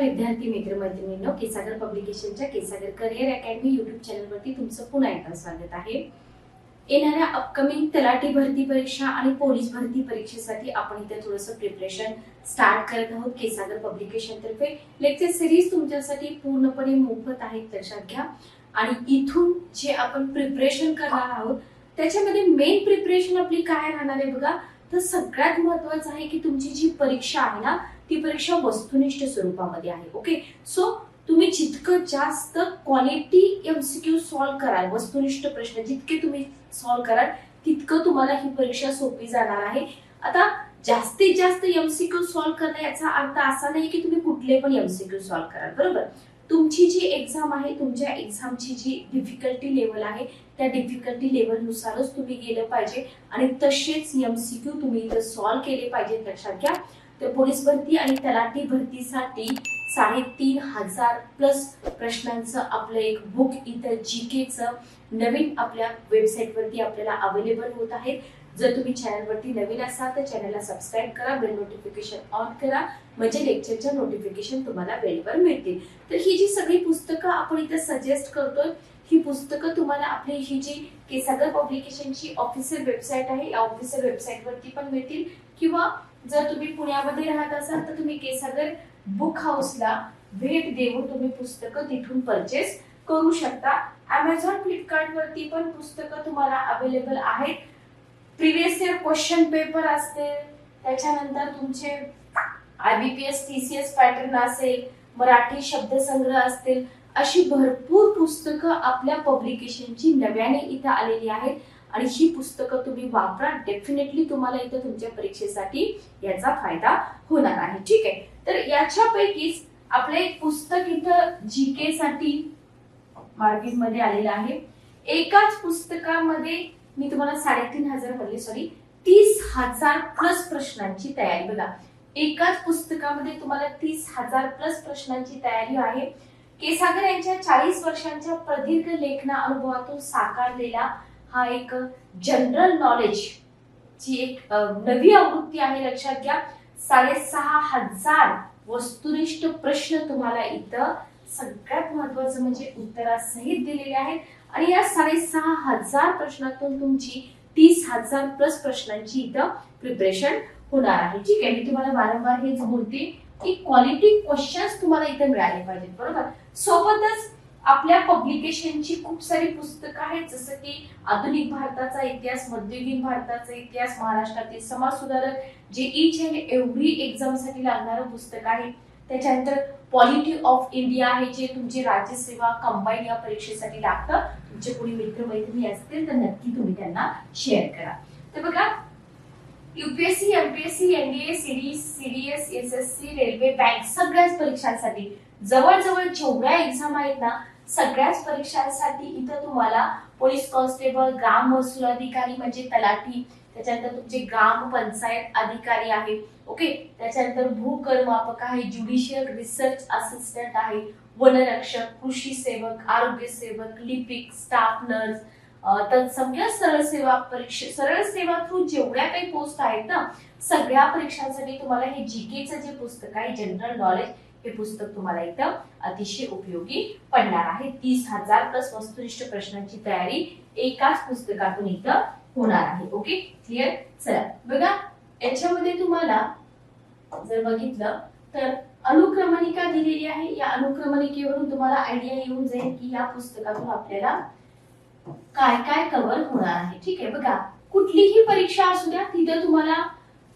विद्यार्थी मित्रमैत्रिणींनो केसागर पब्लिकेशनच्या केसागर करिअर अकॅडमी युट्यूब चॅनलवरती तुमचं पुन्हा एकदा स्वागत आहे. येणाऱ्या अपकमिंग तलाठी भरती परीक्षा आणि पोलीस भरती परीक्षेसाठी आपण इथे थोडंसं प्रिपरेशन स्टार्ट करत आहोत केसागर पब्लिकेशन तर्फे लेक्चर सिरीज तुमच्यासाठी पूर्णपणे मोफत आहेत लक्षात घ्या. आणि इथून जे आपण प्रिपरेशन करणार आहोत त्याच्यामध्ये मेन प्रिपरेशन आपली काय राहणार आहे बघा? तर सगळ्यात महत्वाचं आहे की तुमची जी परीक्षा आहे ना ती परीक्षा वस्तुनिष्ठ स्वरूपामध्ये आहे ओके सो तुम्ही जितकं जास्त क्वालिटी एमसीक्यू सॉल्व्ह कराल वस्तुनिष्ठ प्रश्न जितके तुम्ही सॉल्व्ह कराल तितकं तुम्हाला ही परीक्षा सोपी जाणार आहे. आता जास्तीत जास्त एमसीक्यू सॉल्व्ह करणं याचा अर्थ असा नाही की तुम्ही कुठले पण एमसीक्यू सॉल्व्ह कराल बरोबर? तुमची जी एक्झाम आहे तुमच्या एक्झामची जी डिफिकल्टी लेवल आहे त्या डिफिकल्टी लेवलनुसारच तुम्ही गेलं पाहिजे आणि तसेच एम सी क्यू तुम्ही इथं सॉल्व्ह केले पाहिजे लक्षात घ्या तर पोलीस भरती आणि तलाठी भरतीसाठी साडेतीन हजार प्लस प्रश्नांचं आपलं एक बुक इथं जी केचं नवीन आपल्या वेबसाईटवरती आपल्याला अवेलेबल होत आहे. जर तुम्ही चॅनलवरती नवीन असाल तर चॅनलला सबस्क्राईब करा बेल नोटिफिकेशन ऑन करा. म्हणजे लेक्चरच्या नोटिफिकेशन तुम्हाला वेळेवर मिळतील. तर ही जी सगळी पुस्तकं आपण इथं सजेस्ट करतोय ही पुस्तकं तुम्हाला आपली ही जी केसागर पब्लिकेशनची ऑफिशियल वेबसाईट आहे या ऑफिशियल वेबसाईटवरती पण मिळतील. किंवा जर तुम्ही पुण्यामध्ये राहत असाल तर तुम्ही केसागर बुक हाऊसला भेट देऊन तुम्ही पुस्तकं तिथून परचेस करू शकता. अमेझॉन फ्लिपकार्ट वरती पण पुस्तकं तुम्हाला अवेलेबल आहेत. प्रिव्हियस इयर क्वेश्चन पेपर असते. त्याच्यानंतर तुमचे आयबीपीएस टीसीएस पॅटर्न असेल मराठी शब्दसंग्रह असतील अशी भरपूर पुस्तकं आपल्या पब्लिकेशनची नव्याने इथं आलेली आहेत. आणि ही पुस्तकं तुम्ही वापरा. डेफिनेटली तुम्हाला इथं तुमच्या परीक्षेसाठी याचा फायदा होणार आहे. ठीक आहे? तर याच्यापैकीच आपलं एक पुस्तक इथं जी के साठी मार्केटमध्ये आलेलं आहे. एकाच पुस्तकामध्ये मी तुम्हाला साडेतीन हजार म्हणले सॉरी तीस हजार प्लस प्रश्नांची तयारी. बघा एकाच पुस्तकामध्ये तुम्हाला तीस हजार प्लस प्रश्नांची तयारी आहे. केसागर यांच्या चाळीस वर्षांच्या प्रदीर्घ लेखना अनुभवातून साकारलेला हा एक जनरल नॉलेज ची एक नवी आवृत्ती आहे लक्षात घ्या. साडेसहा हजार वस्तुनिष्ठ प्रश्न तुम्हाला इथं सगळ्यात महत्वाचं म्हणजे उत्तरासहित दिलेले आहेत. आणि या साडेसहा हजार प्रश्नातून तुमची तीस हजार प्लस प्रश्नांची इथं प्रिपरेशन होणार आहे. ठीक आहे मी तुम्हाला वारंवार हेच बोलते की क्वालिटी क्वेश्चन्स तुम्हाला इथं मिळाले पाहिजेत बरोबर? सोबतच आपल्या पब्लिकेशनची खूप सारी पुस्तकं आहेत जसं की आधुनिक भारताचा इतिहास मध्ययुगीन भारताचा इतिहास महाराष्ट्रातील समाज सुधारक जे इच अँड एव्हरी एक्झामसाठी लागणारं पुस्तक आहे. त्याच्यानंतर पॉलिटी ऑफ इंडिया आहे जे तुमची राज्यसेवा कंबाईन या परीक्षेसाठी लागतं तुमचे कोणी मित्रमैत्रिणी असतील तर नक्की तुम्ही त्यांना शेअर करा. तर बघा UPSC MPSC NDA CDS CDS S S C railway bank सगळ्याच परीक्षांसाठी जवळजवळ जेवढ्या एक्झाम आहेत ना सगळ्याच परीक्षांसाठी इथं तुम्हाला पोलीस कॉन्स्टेबल ग्राम महसूल अधिकारी म्हणजे तलाठी त्याच्यानंतर तुमचे ग्रामपंचायत अधिकारी आहे ओके? त्याच्यानंतर भूकर्मापक आहे ज्युडिशियल रिसर्च असिस्टंट आहे वनरक्षक कृषी सेवक आरोग्य सेवक लिपिक स्टाफ नर्स तत्सम सरळ सेवा परीक्षा सरळ सेवा थ्रू जेवढ्या काही पोस्ट आहेत ना सगळ्या परीक्षांसाठी तुम्हाला हे जीकेचं जे पुस्तक आहे जनरल नॉलेज हे पुस्तक तुम्हाला इथं अतिशय उपयोगी पडणार आहे. तीस हजार प्लस वस्तुनिष्ठ प्रश्नांची तयारी एकाच पुस्तकातून इथं होणार आहे. ओके क्लिअर चला. बघा याच्यामध्ये तुम्हाला जर बघितलं तर अनुक्रमणिका दिलेली आहे. या अनुक्रमणिकेवरून तुम्हाला आयडिया येऊन जाईल की या पुस्तकातून आपल्याला काय काय कव्हर होणार आहे. ठीक आहे? बघा कुठलीही परीक्षा असू द्या तिथं तुम्हाला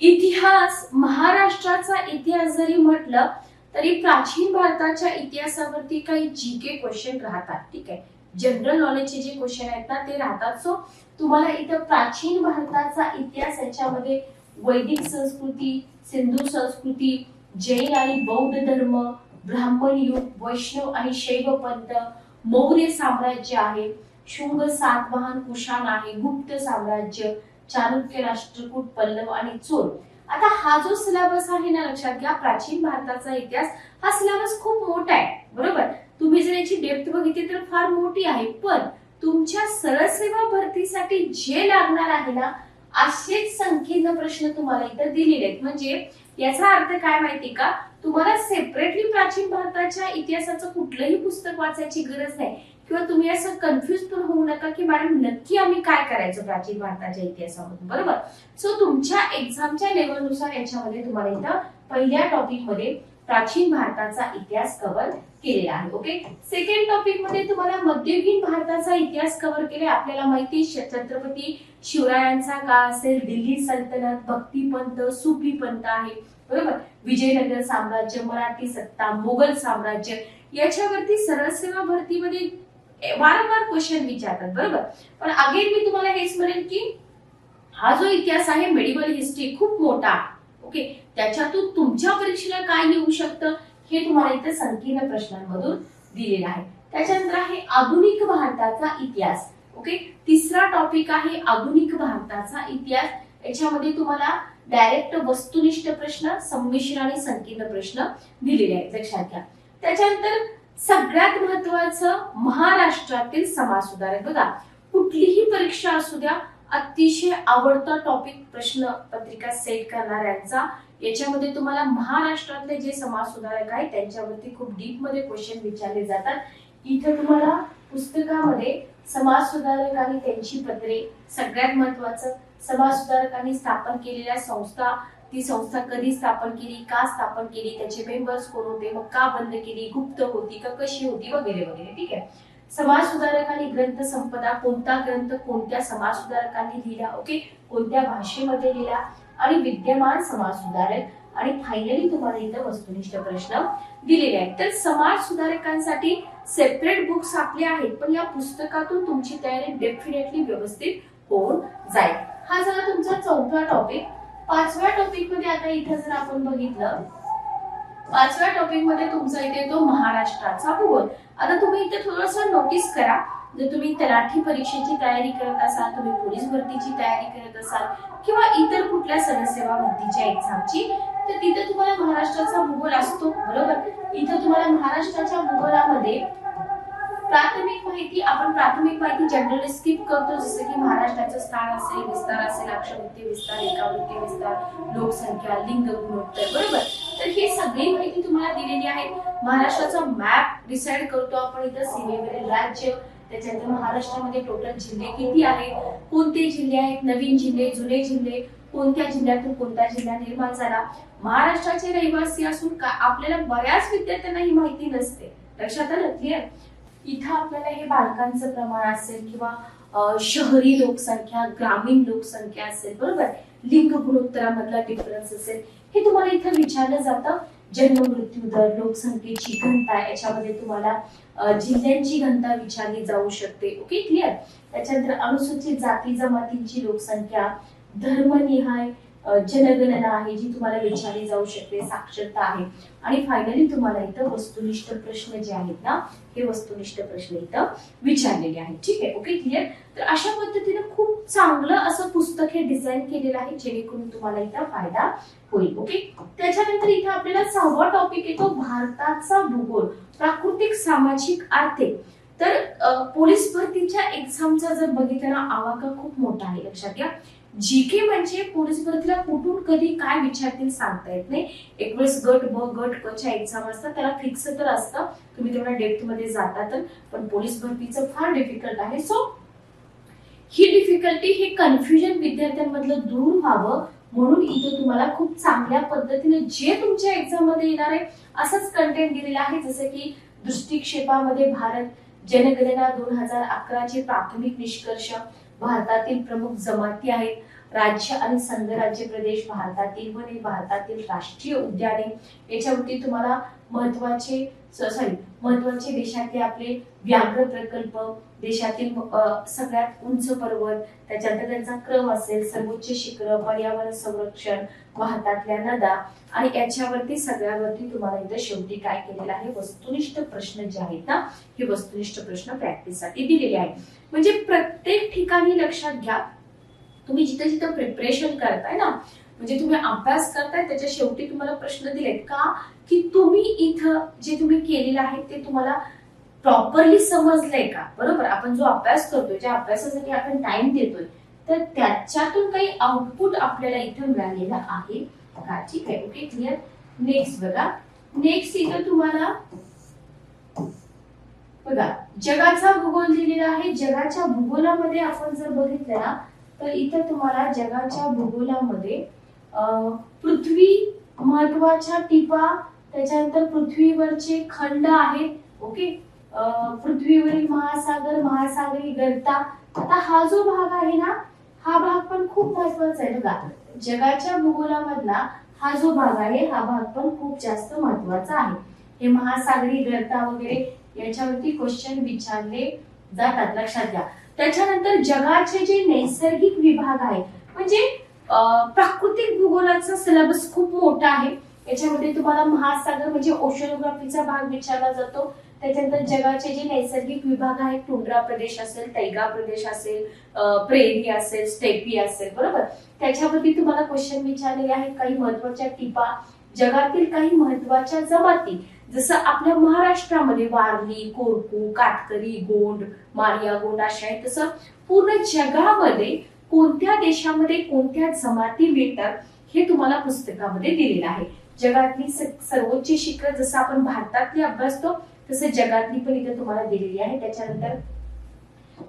इतिहास महाराष्ट्राचा इतिहास जरी म्हटलं तरी प्राचीन भारताच्या इतिहासावरती काही जी के क्वेश्चन राहतात. ठीक आहे? जनरल नॉलेजचे जे क्वेश्चन आहेत ना ते राहतात. सो तुम्हाला इथं प्राचीन भारताचा इतिहास याच्यामध्ये वैदिक संस्कृती सिंधू संस्कृती जैन आणि बौद्ध धर्म ब्राह्मण युग वैष्णव आणि शैव पंत मौर्य साम्राज्य आहे शुंग सातवाहन कुशाण आहे गुप्त साम्राज्य चालुक्य राष्ट्रकूट पल्लव आणि चोर. आता हा जो सिलेबस आहे ना लक्षात घ्या प्राचीन भारताचा इतिहास हा सिलेबस खूप मोठा आहे बरोबर? तुम्ही जर याची डेप्थ बघितली तर फार मोठी आहे पण तुमच्या सरळ सेवा भरतीसाठी जे लागणार आहे ना असेच संकीर्ण प्रश्न तुम्हाला इथं दिलेले आहेत. म्हणजे याचा अर्थ काय माहिती का? तुम्हाला सेपरेटली प्राचीन भारताच्या इतिहासाचं कुठलंही पुस्तक वाचायची गरज नाही. किंवा तुम्ही असं कन्फ्युज पण होऊ नका की मॅडम नक्की आम्ही काय करायचं प्राचीन भारताच्या इतिहासामधून बरोबर? सो तुमच्या एक्झामच्या लेवलनुसार याच्यामध्ये तुम्हाला इथं पहिल्या टॉपिकमध्ये प्राचीन भारताचा इतिहास कव्हर केलेला आहे ओके सेकंड टॉपिकमध्ये तुम्हाला मध्ययुगीन भारताचा इतिहास कव्हर केले आपल्याला माहिती आहे, छत्रपती शिवरायांचा काळ असेल दिल्ली सल्तनत भक्तीपंत सुफी पंत आहे बरोबर? विजयनगर साम्राज्य मराठी सत्ता मोगल साम्राज्य याच्यावरती सरळ सेवा भरतीमध्ये वारंवार क्वेश्चन विचारतात बरोबर? पण अगेन मी तुम्हाला हेच म्हणेन की हा जो इतिहास आहे मेडिकल हिस्ट्री खूप मोठा आहे ओके त्याच्यातून तुमच्या परीक्षेला काय येऊ शकतं हे तुम्हाला इथे संकीर्ण प्रश्नांमधून दिलेलं आहे. त्याच्यानंतर आहे आधुनिक भारताचा इतिहास ओके तिसरा टॉपिक आहे आधुनिक भारताचा इतिहास. याच्यामध्ये तुम्हाला डायरेक्ट वस्तुनिष्ठ प्रश्न संमिश्र आणि संकीर्ण प्रश्न दिलेले आहेत लक्षात घ्या. त्याच्यानंतर सगळ्यात महत्वाचं महाराष्ट्रातील समाज सुधारक. बघा कुठलीही परीक्षा असू द्या अतिशय आवडता टॉपिक प्रश्न पत्रिका सेट करणाऱ्यांचा. याच्यामध्ये तुम्हाला महाराष्ट्रातले जे समाज सुधारक आहेत त्यांच्यावरती खूप डीपमध्ये क्वेश्चन विचारले जातात. इथं तुम्हाला पुस्तकामध्ये समाज सुधारक आणि त्यांची पत्रे सगळ्यात महत्वाचं समाज सुधारकांनी स्थापन केलेल्या संस्था ती संस्था कधी स्थापन केली का स्थापन केली त्याचे मेंबर्स कोण होते मग का बंद केली गुप्त होती का कशी होती वगैरे वगैरे ठीक आहे. समाज सुधारक आणि ग्रंथ संपदा कोणता ग्रंथ कोणत्या समाज सुधारकांनी लिहिला ओके कोणत्या भाषेमध्ये लिहिला? आणि विद्यमान समाज सुधारक आणि फायनली तुम्हाला इथं वस्तुनिष्ठ प्रश्न दिलेले आहेत. तर समाज सुधारकांसाठी सेपरेट बुक्स आपले आहेत पण या पुस्तकातून तुमची तयारी डेफिनेटली व्यवस्थित होऊन जाईल. हा झाला तुमचा चौथा टॉपिक पाचव्या टॉपिकमध्ये आता इथं जर आपण बघितलं पाचव्या टॉपिकमध्ये तुमचा इथे येतो महाराष्ट्राचा भूगोल. आता तुम्ही इथे थोडस नोटीस करा. जर तुम्ही तलाठी परीक्षेची तयारी करत असाल तुम्ही पोलीस भरतीची तयारी करत असाल किंवा इतर कुठल्या सदस्यवा भरतीच्या एक्झामची तर तिथे तुम्हाला महाराष्ट्राचा भूगोल असतो. बरोबर? इथं तुम्हाला महाराष्ट्राच्या भूगोलामध्ये प्राथमिक माहिती आपण प्राथमिक माहिती जनरली स्किप करतो जसं की महाराष्ट्राचं स्थान असेल विस्तार असेल अक्षवृत्ती विस्तार एकावृत्ती विस्तार लोकसंख्या लिंग गुणोत्तर बरोबर? तर ही सगळी माहिती तुम्हाला दिलेली आहे. महाराष्ट्राचा मॅप डिसाइड करतो आपण इथं सीमेवरील राज्य त्याच्यानंतर महाराष्ट्रामध्ये टोटल जिल्हे किती आहेत कोणते जिल्हे आहेत नवीन जिल्हे जुने जिल्हे कोणत्या जिल्ह्यातून कोणता जिल्हा निर्माण झाला? महाराष्ट्राचे रहिवासी असून का आपल्याला बऱ्याच विद्यार्थ्यांना ही माहिती नसते? लक्षात आलं? क्लिअर इथं आपल्याला हे बालकांचं प्रमाण असेल किंवा शहरी लोकसंख्या ग्रामीण लोकसंख्या असेल बरोबर? लिंग गुणोत्तरामधला डिफरन्स असेल. हे तुम्हाला इथं विचारलं जातं. जन्म मृत्यू दर लोकसंख्येची घनता याच्यामध्ये तुम्हाला जिल्ह्यांची घनता विचारली जाऊ शकते. ओके क्लिअर त्याच्यानंतर अनुसूचित जाती जमातींची लोकसंख्या धर्मनिहाय जनगणना आहे जी तुम्हाला विचारली जाऊ शकते साक्षरता आहे. आणि फायनली तुम्हाला इथं वस्तुनिष्ठ प्रश्न जे आहेत ना हे वस्तुनिष्ठ प्रश्न इथं विचारलेले आहेत. ठीक आहे? ओके क्लिअर तर अशा पद्धतीने खूप चांगलं असं पुस्तक हे डिझाईन केलेलं आहे जेणेकरून तुम्हाला इथं फायदा होईल. ओके त्याच्यानंतर इथं आपल्याला सहावा टॉपिक येतो भारताचा भूगोल प्राकृतिक सामाजिक आर्थिक. तर पोलीस भरतीच्या एक्झामचा जर बघितलं ना आवाका खूप मोठा आहे लक्षात घ्या. जी के म्हणजे पोलीस भरतीला कुठून कधी काय विचारतील सांगता येत नाही. एक वेळेस गट ब गट क च्या एक्झाम असतात त्याला फिक्स तर असतं. तुम्ही तेवढ्या डेप्थमध्ये जाता तर. पण पोलीस भरतीचं फार डिफिकल्ट आहे. सो ही डिफिकल्टी हे कन्फ्युजन विद्यार्थ्यांमधलं दूर व्हावं म्हणून इथं तुम्हाला खूप चांगल्या पद्धतीने जे तुमच्या एक्झाममध्ये येणार आहे असंच कंटेंट दिलेलं आहे. जसं की दृष्टिक्षेपामध्ये भारत जनगणना दोन हजार अकराचे प्राथमिक निष्कर्ष भारतातील प्रमुख जमाती आहेत. राज्य आणि संघराज्य प्रदेश भारतातील वने भारतातील राष्ट्रीय उद्याने. याच्यावरती तुम्हाला महत्त्वाचे सॉरी महत्त्वाचे देशातले आपले व्याघ्र प्रकल्प देशातील सगळ्यात उंच पर्वत त्याच्यानंतर त्यांचा क्रम असेल सर्वोच्च शिखर पर्यावरण संरक्षण वाहतातल्या नद्या आणि याच्यावरती सगळ्यावरती तुम्हाला इथं शेवटी काय केलेलं आहे? वस्तुनिष्ठ प्रश्न जे आहेत ना हे वस्तुनिष्ठ प्रश्न प्रॅक्टिससाठी दिलेले आहे म्हणजे प्रत्येक ठिकाणी लक्षात घ्या तुम्ही जिथं जिथं प्रिपरेशन करताय ना म्हणजे तुम्ही अभ्यास करताय त्याच्या शेवटी तुम्हाला प्रश्न दिलेत का? की तुम्ही इथं जे तुम्ही केलेलं आहे ते तुम्हाला प्रॉपरली समजलंय का? बरोबर? आपण जो अभ्यास करतोय ज्या अभ्यासासाठी आपण टाइम देतोय. तर त्याच्यातून काही आउटपुट आपल्याला इथं मिळालेलं आहे. का ठीक आहे? ओके क्लिअर नेक्स्ट बघा. नेक्स्ट इथं तुम्हाला बघा जगाचा भूगोल दिलेला आहे. जगाच्या भूगोलामध्ये आपण जर बघितलं ना तर इथं तुम्हाला जगाच्या भूगोलामध्ये पृथ्वी महत्त्वाच्या टिपा त्याच्यानंतर पृथ्वीवरचे खंड आहेत. ओके पृथ्वीवरील महासागर महासागरी गर्ता आता हा जो भाग आहे ना हा भाग पण खूप महत्त्वाचा आहे बघा. जगाच्या भूगोलामधला हा जो भाग आहे हा भाग पण खूप जास्त महत्त्वाचा आहे. हे महासागरी गर्ता वगैरे याच्यावरती क्वेश्चन विचारले जातात लक्षात घ्या. त्याच्यानंतर जगाचे जे नैसर्गिक विभाग आहे म्हणजे प्राकृतिक भूगोलाचा सिलेबस खूप मोठा आहे. याच्यामध्ये तुम्हाला महासागर म्हणजे ओशनोग्राफीचा भाग विचारला जातो. त्याच्यानंतर जगाचे जे नैसर्गिक विभाग आहेत टुंड्रा प्रदेश असेल तैगा प्रदेश असेल प्रेरी असेल स्टेपी असेल बरोबर? त्याच्यावरती तुम्हाला क्वेश्चन विचारलेले आहेत काही महत्त्वाच्या टिपा. जगातील काही महत्त्वाच्या जमाती जसं आपल्या महाराष्ट्रामध्ये वारली कोरकू कातकरी गोंड मारिया गोंड अशा आहेत. तसं पूर्ण जगामध्ये कोणत्या देशामध्ये कोणत्या जमाती मिळतात हे तुम्हाला पुस्तकामध्ये दिलेलं आहे. जगातली सर्वोच्च शिखर जसं आपण भारतातली अभ्यासतो तसं जगातली पण इथे तुम्हाला दिलेली आहे. त्याच्यानंतर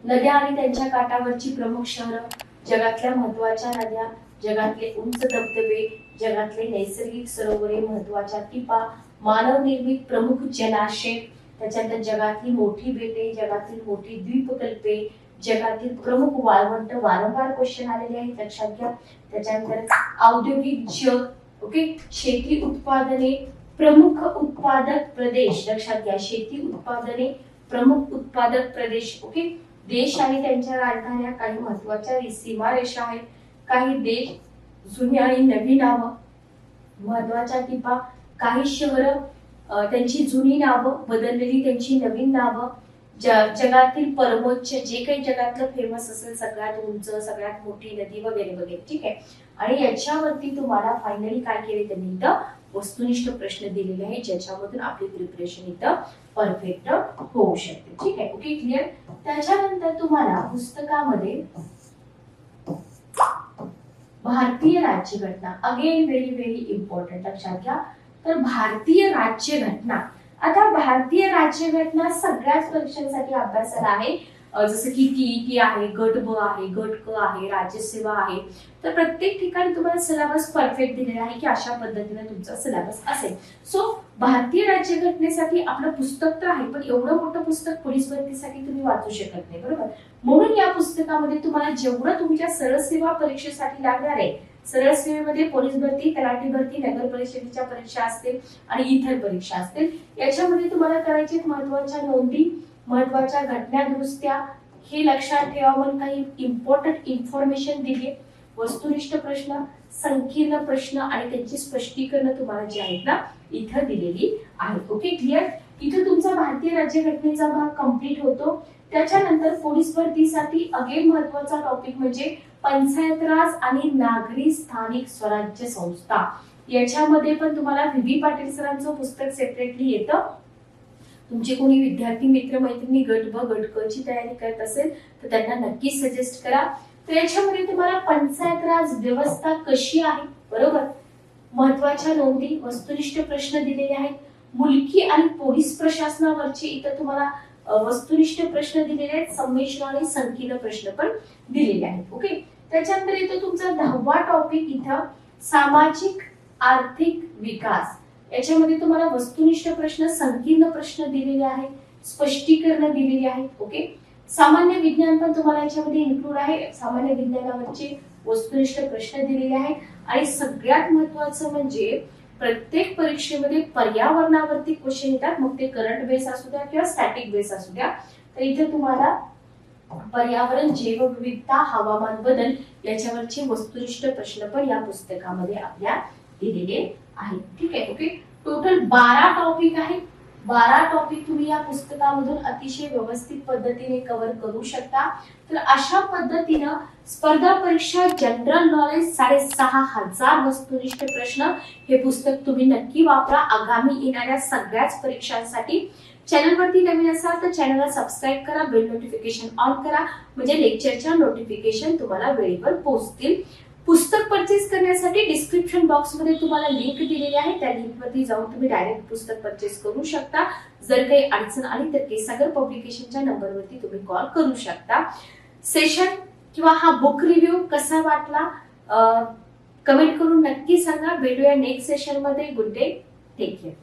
नद्या आणि त्यांच्या काठावरची प्रमुख शहरं जगातल्या महत्त्वाच्या नद्या जगातले उंच धबधबे जगातले नैसर्गिक सरोवरे महत्त्वाच्या टिपा मानव निर्मित प्रमुख जलाशय त्याच्यानंतर जगातली मोठी बेटे जगातील मोठी द्वीपकल्पे जगातील प्रमुख वाळवंट वारंवार क्वेश्चन आलेले आहेत लक्षात घ्या. त्याच्यानंतर औद्योगिक जग ओके शेती उत्पादने प्रमुख उत्पादक प्रदेश लक्षात घ्या शेती उत्पादने प्रमुख उत्पादक प्रदेश. ओके? देश आणि त्यांच्या राजधान्या काही महत्त्वाच्या सीमारेषा आहेत. काही देश जुनी आणि नवी नावं. महत्त्वाच्या टिपा काही शहर त्यांची जुनी नावं बदललेली त्यांची नवीन नावं. ज- जगातील परमोच्च जे काही जगातलं फेमस असेल सगळ्यात उंच सगळ्यात मोठी नदी वगैरे वगैरे. ठीक आहे? आणि याच्यावरती तुम्हाला फायनली काय केले त्यांनी? इथं वस्तुनिष्ठ प्रश्न दिलेले आहेत ज्याच्यामधून आपली प्रिपरेशन इथं परफेक्ट होऊ शकते. ठीक आहे? ओके क्लिअर त्याच्यानंतर तुम्हाला पुस्तकामध्ये भारतीय राज्यघटना अगेन व्हेरी व्हेरी इम्पॉर्टंट लक्षात घ्या. तर भारतीय राज्यघटना आता भारतीय राज्यघटना सगळ्याच परीक्षांसाठी अभ्यासाला आहे. जसं की टीईटी आहे गट ब आहे गट क आहे राज्यसेवा आहे. तर प्रत्येक ठिकाणी तुम्हाला सिलेबस परफेक्ट दिलेला आहे की अशा पद्धतीने तुमचा सिलेबस असेल. सो भारतीय राज्यघटनेसाठी आपलं पुस्तक तर आहे पण एवढं मोठं पुस्तक पोलीस भरतीसाठी तुम्ही वाचू शकत नाही बरोबर? म्हणून या पुस्तकामध्ये तुम्हाला जेवढं तुमच्या सरळ सेवा परीक्षेसाठी लागणार आहे सरळ सेवेमध्ये पोलीस भरती तलाठी भरती नगर परिषदेच्या परीक्षा असतील आणि इतर परीक्षा असतील याच्यामध्ये तुम्हाला करायचे महत्त्वाच्या नोंदी. महत्त्वाच्या घटना दुरुस्त्या हे लक्षात ठेवा काही इम्पॉर्टंट इन्फॉर्मेशन दिली वस्तुनिष्ठ प्रश्न संकीर्ण प्रश्न आणि त्यांची स्पष्टीकरण तुम्हाला जी आहेत ना इथं दिलेली आहेत. ओके क्लिअर इथं तुमचा भारतीय राज्यघटनेचा भाग कंप्लीट होतो. त्याच्यानंतर पोलीस भरतीसाठी अगेन महत्त्वाचा टॉपिक म्हणजे पंचायत राज आणि नागरी स्थानिक स्वराज्य संस्था. याच्यामध्ये पण तुम्हाला व्ही. पाटील सरांचं पुस्तक सेपरेटली येतं. तुमचे कोणी विद्यार्थी मित्र मैत्रिणी गट ब गट क ची तयारी करत असेल तर त्यांना नक्की सजेस्ट करा. तर याच्यामध्ये तुम्हाला पंचायत राज व्यवस्था कशी आहे? बरोबर? महत्त्वाच्या नोंदी वस्तुनिष्ठ प्रश्न दिलेले आहेत. मुलकी आणि पोलीस प्रशासनावरचे इथं तुम्हाला वस्तुनिष्ठ प्रश्न दिलेले आहेत संमिश्र आणि संकीर्ण प्रश्न पण दिलेले आहेत. ओके त्याच्यानंतर इथं तुमचा दहावा टॉपिक इथं सामाजिक आर्थिक विकास. याच्यामध्ये तुम्हाला वस्तुनिष्ठ प्रश्न संकीर्ण प्रश्न दिलेले आहेत स्पष्टीकरण दिलेली आहेत ओके सामान्य विज्ञान पण तुम्हाला याच्यामध्ये इन्क्लूड आहे. सामान्य विज्ञानावरचे वस्तुनिष्ठ प्रश्न दिलेले आहेत. आणि सगळ्यात महत्वाचं म्हणजे प्रत्येक परीक्षेमध्ये पर्यावरणावरती क्वेश्चन येतात. मग ते करंट बेस असू द्या किंवा स्टॅटिक बेस असू द्या. तर इथे तुम्हाला पर्यावरण जैवविविधता हवामान बदल याच्यावरचे वस्तुनिष्ठ प्रश्न पण या पुस्तकामध्ये आपल्या दिलेले आहे. ठीक आहे ओके टोटल बारा टॉपिक आहे बारा टॉपिक तुम्ही या पुस्तकामधून अतिशय व्यवस्थित पद्धतीने कव्हर करू शकता. तर अशा पद्धतीनं स्पर्धा परीक्षा जनरल नॉलेज साडेसहा हजार वस्तुनिष्ठ प्रश्न हे पुस्तक तुम्ही नक्की वापरा. आगामी येणाऱ्या सगळ्याच परीक्षांसाठी. चॅनलवरती नवीन असाल तर चॅनलला सबस्क्राईब करा बेल नोटिफिकेशन ऑन करा. म्हणजे लेक्चरच्या नोटिफिकेशन तुम्हाला वेळेवर पोहोचतील. पुस्तक परचेस करण्यासाठी डिस्क्रिप्शन बॉक्समध्ये तुम्हाला लिंक दिलेली आहे. त्या लिंकवरती जाऊन तुम्ही डायरेक्ट पुस्तक परचेस करू शकता. जर काही अडचण आली तर केसागर पब्लिकेशनच्या नंबरवरती तुम्ही कॉल करू शकता. सेशन किंवा हा बुक रिव्ह्यू कसा वाटला कमेंट करून नक्की सांगा. भेटूया नेक्स्ट सेशनमध्ये. Good day take care